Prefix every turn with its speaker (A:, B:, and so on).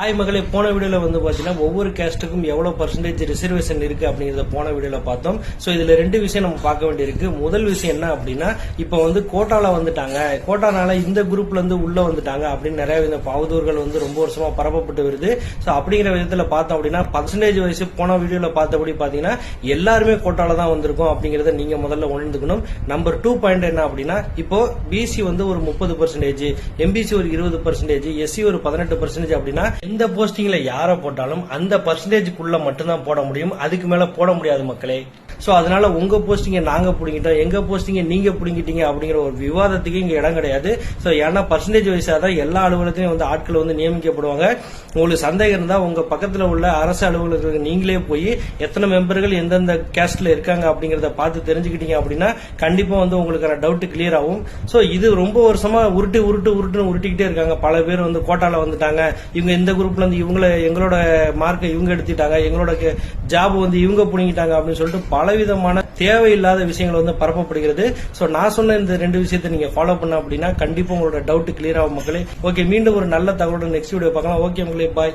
A: Hi மகளே போன வீடியோல வந்து பாத்தீங்கன்னா ஒவ்வொரு கேஸ்ட்டுக்கும் எவ்வளவு பர்சன்டேஜ் ரிசர்வேஷன் இருக்கு அப்படிங்கறத போன வீடியோல பார்த்தோம். சோ இதுல ரெண்டு விஷயம் நம்ம பார்க்க வேண்டியிருக்கு. முதல் விஷயம் என்ன அப்படின்னா இப்போ வந்து கோட்டால வந்துட்டாங்க. கோட்டானால இந்த குரூப்ல இருந்து உள்ள வந்துட்டாங்க அப்படின்னு நிறைய வித அவதூறுகள் வந்து ரொம்ப வருஷமா பரப்பப்பட்டு வருது. சோ அப்படிங்கிற விதத்துல பார்த்தோம் அப்படின்னா பர்சன்டேஜ் வைஸ் போன வீடியோல பார்த்தபடி பாத்தீங்கன்னா எல்லாருமே கோட்டால தான் வந்திருக்கும் அப்படிங்கறத நீங்க முதல்ல உணர்ந்துக்கணும். நம்பர் டூ பாயிண்ட் என்ன அப்படின்னா இப்போ பிசி வந்து ஒரு முப்பது பர்சன்டேஜ் எம்பிசி ஒரு இருபது பர்சன்டேஜ் எஸ்சி ஒரு பதினெட்டு பர்சன்டேஜ் அப்படின்னா எந்த போஸ்டிங்ல யாரை போட்டாலும் அந்த பர்சன்டேஜ்க்குள்ள மட்டும்தான் போட முடியும். அதுக்கு மேல போட முடியாது மக்களே. ஸோ அதனால உங்க போஸ்டிங்கை நாங்க பிடிங்கிட்டோம். எங்க போஸ்டிங்கை நீங்க பிடிங்கிட்டீங்க அப்படிங்கிற ஒரு விவாதத்துக்கு இங்க இடம் கிடையாது. ஸோ ஏன்னா பர்சன்டேஜ் வைஸாக தான் எல்லா அலுவலகத்திலையும் வந்து ஆட்கள் வந்து நியமிக்கப்படுவாங்க. உங்களுக்கு சந்தேகம் இருந்தால் உங்க பக்கத்தில் உள்ள அரசு அலுவலகத்துக்கு நீங்களே போய் எத்தனை மெம்பர்கள் எந்தெந்த கேஸ்ட்ல இருக்காங்க அப்படிங்கிறத பார்த்து தெரிஞ்சுக்கிட்டீங்க அப்படின்னா கண்டிப்பா வந்து உங்களுக்கான டவுட் கிளியர் ஆகும். ஸோ இது ரொம்ப வருஷமா உருட்டு உருட்டு உருட்டுன்னு உருட்டிக்கிட்டே இருக்காங்க. பல பேர் வந்து கோட்டால வந்துட்டாங்க. இவங்க இந்த குரூப்ல இருந்து இவங்கள எங்களோட மார்க்கை இவங்க எடுத்துட்டாங்க எங்களோட ஜாப் வந்து இவங்க பிடிங்கிட்டாங்க அப்படின்னு சொல்லிட்டு பலவிதமான தேவையில்லாத விஷயங்கள் வந்து பரப்பப்படுகிறது. சோ நான் சொன்ன இந்த ரெண்டு விஷயத்தை நீங்க ஃபாலோ பண்ண அப்படின்னா கண்டிப்பா உங்களோட டவுட் கிளியர் ஆகும் மக்களே. ஓகே மீண்டும் ஒரு நல்ல தகவலோட நெக்ஸ்ட் வீடியோ பார்க்கலாம். ஓகே மக்களே பாய்